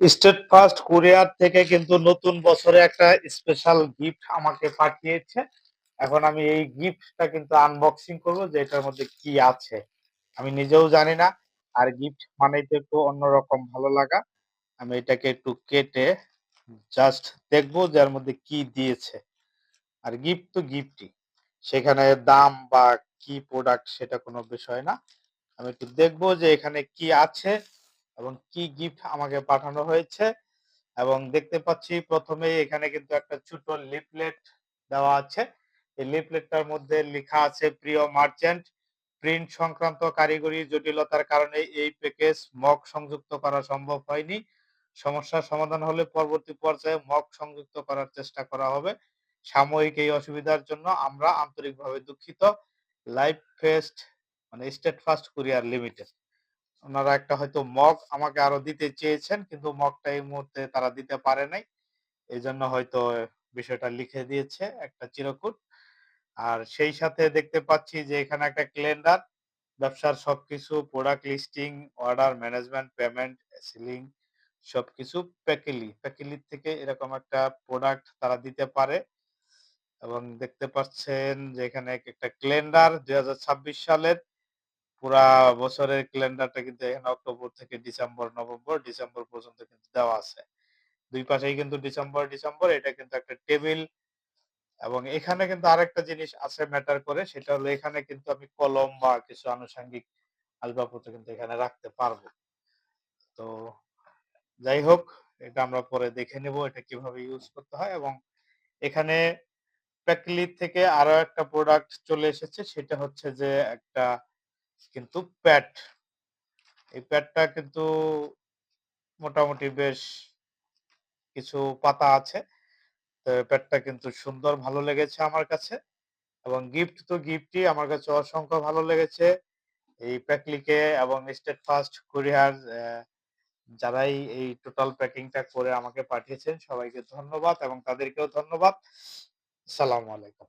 State first courier থেকে কিন্তু নতুন বছরে একটা স্পেশাল গিফট আমাকে পাঠিয়েছে। এখন আমি এই গিফটটা কিন্তু আনবক্সিং করব যে এটার মধ্যে কি আছে। আমি নিজেও জানি না, আর গিফট মানেই তো একটু অন্যরকম ভালো লাগা। আমি এটাকে একটু কেটে জাস্ট দেখব যে এর মধ্যে কি দিয়েছে। আর গিফট তো গিফটই সেখানে দাম বা কি প্রোডাক্ট সেটা কোনো বিষয় না। আমি একটু দেখব যে এখানে কি আছে। এবং কি গিফট আমাকে পাঠানো হয়েছে। এবং দেখতে পাচ্ছি প্রথমেই এখানে কিন্তু একটা ছোট লিফলেট দেওয়া আছে। এই লিফলেটটার মধ্যে লেখা আছে, প্রিয় মার্চেন্ট প্রিন্ট সংক্রান্ত কারিগরি জটিলতার কারণে এই প্যাকেজ মক সংযুক্ত করা সম্ভব হয়নি। সমস্যার সমাধান হলে পরবর্তী পর্যায়ে মক সংযুক্ত করার চেষ্টা করা হবে। সাময়িক এই অসুবিধার জন্য আমরা আন্তরিকভাবে দুঃখিত। লাইফ ফেস্ট মানে স্টেট ফার্স্ট কুরিয়ার লিমিটেড ওনারা একটা হয়তো মগ আমাকে আরও দিতে চেয়েছেন, কিন্তু মগটা এই মুহূর্তে তারা দিতে পারে নাই। এই জন্য হয়তো বিষয়টা লিখে দিয়েছে একটা চিরকুট। আর সেই সাথে দেখতে পাচ্ছি যে এখানে একটা ক্যালেন্ডার ব্যবসার সবকিছু product listing order management payment selling সবকিছু প্যাকেলি। প্যাকেলি থেকে এরকম একটা প্রোডাক্ট তারা দিতে পারে। এবং দেখতে পাচ্ছেন যে এখানে একটা ক্যালেন্ডার দুই হাজার ছাব্বিশ সালের পুরা বছরের ক্যালেন্ডারটা কিন্তু এখানে অক্টোবর থেকে ডিসেম্বর, নভেম্বর, ডিসেম্বর পর্যন্ত কিন্তু দেওয়া আছে। দুই পাশেই কিন্তু ডিসেম্বর ডিসেম্বর, এটা কিন্তু একটা টেবিল এবং এখানে কিন্তু আরেকটা জিনিস আছে ম্যাটার করে, সেটা হলো এখানে কিন্তু আমি কলম বা কিছু আনুষঙ্গিক আসবাবপত্র কিন্তু এখানে রাখতে পারব। তো যাই হোক, এটা আমরা পরে দেখে নেব এটা কীভাবে ইউজ করতে হয় এবং এখানে প্যাকলি থেকে আরও একটা প্রোডাক্ট চলে এসেছে, সেটা হচ্ছে যে একটা কিন্তু প্যাড এই প্যাডটা কিন্তু মোটামুটি বেশ কিছু পাতা আছে। তো প্যাডটা কিন্তু সুন্দর ভালো লেগেছে আমার কাছে এবং গিফট তো গিফটই আমার কাছে অসংখ্য ভালো লেগেছে। এই প্যাকলিকে এবং স্টেট ফার্স্ট কুরিয়ার যারাই এই টোটাল প্যাকিংটা করে আমাকে পাঠিয়েছেন, সবাইকে ধন্যবাদ এবং তাদেরকেও ধন্যবাদ। সালাম আলাইকুম।